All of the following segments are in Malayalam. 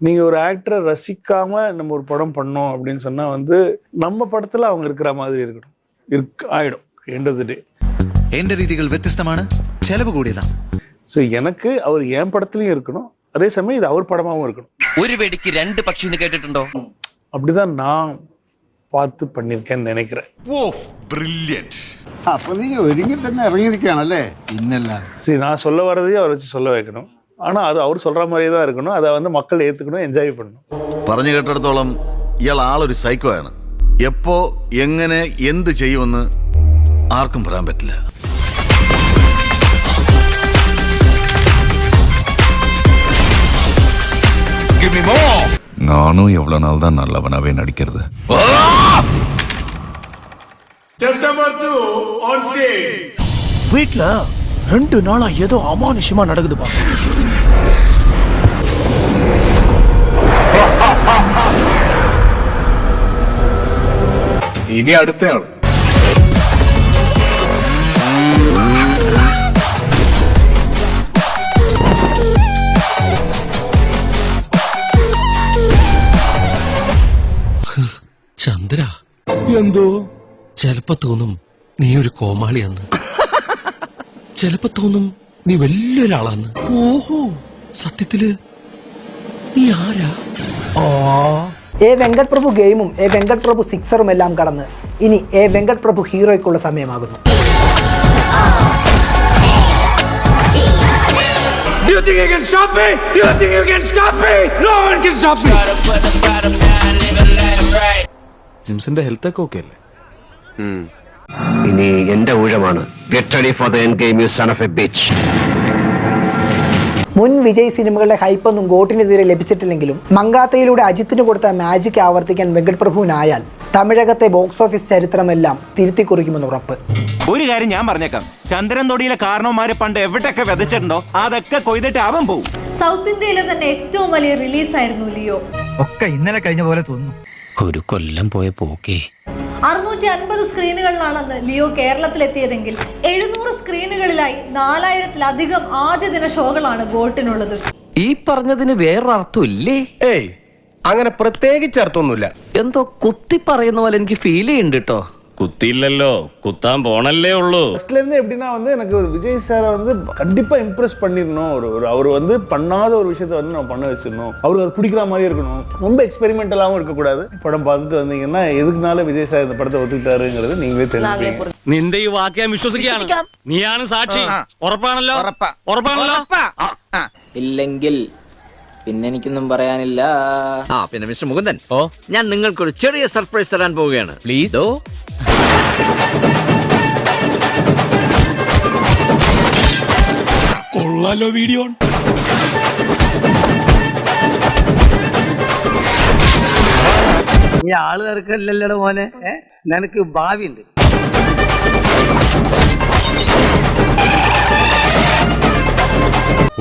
நீங்க ஒரு ஆக்டரை ரசிக்காம நம்ம ஒரு படம் பண்ணோம் அப்படின்னு சொன்னா வந்து நம்ம படத்துல அவங்க இருக்கிற மாதிரி இருக்கணும் இருக்கு ஆயிடும் எண்ட் ஆஃப் த டே എന്റെ രീതികൾ വ്യത്യസ്തമാണ് ചെലവ് കൂടിയതാണ് ஸோ எனக்கு அவர் என் படத்துலயும் இருக்கணும் அதே சமயம் இது அவர் படமாவும் இருக்கணும் ഒരു വെടിക്ക് രണ്ട് പക്ഷി എന്ന് കേട്ടിട്ടുണ്ടോ அப்படிதான் நான் பார்த்து பண்ணியிருக்கேன்னு நினைக்கிறேன் അപ്പൊ നീ ഒരുങ്ങി തന്നെ ഇറങ്ങിയിരിക്കുകയാണല്ലേ சரி நான் சொல்ல வரதையும் அவர் வச்சு சொல்ல வைக்கணும் ஆனா அது அவர் சொல்ற மாதிரியே தான் இருக்கணும் அதை வந்து மக்கள் ஏத்துக்கணும் என்ஜாய் பண்ணணும் പറഞ്ഞു കേട്ടിടത്തോളം ഇയാൾ ആളൊരു സൈക്കോ ആണ് എപ്പോ എങ്ങനെ എന്ത് ചെയ്യുമെന്ന് ആർക്കും പറയാൻ പറ്റില്ല நானும் எவ்வளவு நாள் தான் நல்லவனாவே நடிக்கிறது வீட்ல ரெண்டு நாளா ஏதோ அமானுஷமா நடக்குதுப்பா ഇനി അടുത്തയാൾ ചന്ദ്ര എന്തോ ചെലപ്പോ തോന്നും നീ ഒരു കോമാളിയാന്ന് ചെലപ്പോ തോന്നും നീ വലിയൊരാളാന്ന്. ഓഹോ. സത്യത്തിൽ നീ ആരാ? എ വെങ്കട് പ്രഭു ഗെയിമും എ വെങ്കട് പ്രഭു സിക്സറും എല്ലാം കടന്ന് ഇനി എ വെങ്കട് പ്രഭു ഹീറോയ്ക്കുള്ള സമയമാകുന്നു. Do you think you can stop me? Do you think you can stop me? No one can stop me. ജിംസിന്റെ ഹെൽത്ത് ഒക്കെ ഓക്കെ അല്ലേ? ഇനി എന്റെ ഊഴമാണ്. Get ready for the end game you son of a bitch മുൻ വിജയ് സിനിമകളുടെ ഹൈപ്പൊന്നും ഗോട്ടിനെതിരെ ലഭിച്ചിട്ടില്ലെങ്കിലും മങ്കാത്തയിലൂടെ അജിത്തിന് കൊടുത്ത മാജിക് ആവർത്തിക്കാൻ വെങ്കട് പ്രഭുവിനായാൽ തമിഴകത്തെ ബോക്സ് ഓഫീസ് ചരിത്രമെല്ലാം തിരുത്തി കുറിക്കുമെന്ന് ഉറപ്പ്. ഒരു കാര്യം ഞാൻ പറഞ്ഞേക്കാം. ചന്ദ്രൻ തൊടിയിലെ കാരണവന്മാര് പണ്ട് എവിടെയൊക്കെ വിതച്ചിട്ടുണ്ടോ അതൊക്കെ കൊയ്തിട്ട് അവൻ പോവും. സൗത്ത് ഇന്ത്യയിലെ തന്നെ ഏറ്റവും വലിയ റിലീസ് ആയിരുന്നു ലിയോ. ഒക്കെ ഇന്നലെ കഴിഞ്ഞ പോലെ തോന്നുന്നു. ഒരു കൊല്ലം പോയ പോക്കേ. അറുന്നൂറ്റി അൻപത് സ്ക്രീനുകളിലാണെന്ന് ലിയോ കേരളത്തിലെത്തിയതെങ്കിൽ എഴുന്നൂറ് സ്ക്രീനുകളിലായി നാലായിരത്തിലധികം ആദ്യ ദിന ഷോകളാണ് ഗോട്ടിനുള്ളത് ഈ പറഞ്ഞതിന് വേറൊരർത്ഥം ഇല്ലേ ഏയ് അങ്ങനെ പ്രത്യേകിച്ച് അർത്ഥമൊന്നുമില്ല. എന്തോ കുത്തി പറയുന്ന പോലെ എനിക്ക് ഫീൽ ചെയ്യുന്നുണ്ട് കേട്ടോ കുത്തിയില്ലല്ലോ കുത്താൻ പോണല്ലേ ഉള്ളൂ ஃபர்ஸ்ட்ல இருந்து எப்படின்னா வந்து எனக்கு ஒரு விஜய் சாரை வந்து கண்டிப்பா இம்ப்ரெஸ் பண்ணிடணும் ஒரு ஒரு அவர் வந்து பண்ணாத ஒரு விஷயத்த வந்து நம்ம பண்ண வச்சிடணும் அவருக்கு அது பிடிக்கிற மாதிரி இருக்கணும் ரொம்ப எக்ஸ்பெரிமெண்டலாகவும் இருக்கக்கூடாது படம் பார்த்துட்டு வந்தீங்கன்னா எதுக்குனால விஜய் சார் இந்த படத்தை ஒத்துக்கிட்டாருங்கிறது நீங்களே தெரிஞ்சுப்பீங்க നിന്റെ ഈ വാക്ക് ഞാൻ വിശ്വസിക്കുകയാണ് നീയാണ് സാക്ഷി ഉറപ്പാണല്ലോ ഉറപ്പാണല്ലോ ഇല്ലെങ്കിൽ പിന്നെ എനിക്കൊന്നും പറയാനില്ല ആ പിന്നെ മിസ്റ്റർ മുകുന്ദൻ ഓ ഞാൻ നിങ്ങൾക്കൊരു ചെറിയ സർപ്രൈസ് തരാൻ പോവുകയാണ് പ്ലീസ് കൊള്ളാലോ വീഡിയോ ഈ ആൾ തിരക്കല്ലല്ലോ മോനെ നിനക്ക് ഭാവിയുണ്ട്.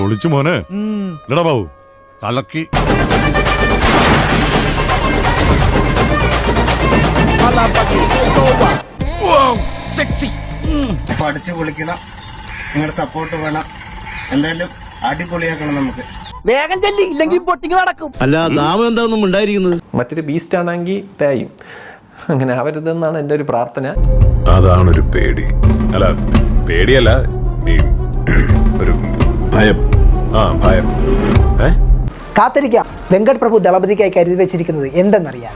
ഒളിച്ചു മോനെ. ഇല്ലടാ ബാബു കലക്കി പഠിച്ചു പൊളിക്കണം നിങ്ങളുടെ സപ്പോർട്ട് വേണം. എന്തായാലും അടിപൊളിയാക്കണം നമുക്ക്. വേഗം ചെല്ലി ഇല്ലെങ്കിൽ പൊട്ടിങ് നടക്കും. അല്ല നാമം എന്താണെന്നും ഉണ്ടായിരിക്കുന്നത് മറ്റൊരു ബീസ്റ്റ് ആണെങ്കിൽ തേയും. അങ്ങനെ ആവരുതെന്നാണ് എന്റെ ഒരു പ്രാർത്ഥന. അതാണൊരു പേടി. അല്ല പേടിയല്ല ഈ ഒരു ഭയം. ആ ഭയം. ഏ? കാത്തിരിക്കാം. വെങ്കട് പ്രഭു ദളപതിക്കായി കരുതി വെച്ചിരിക്കുന്നത് എന്തെന്നറിയാൻ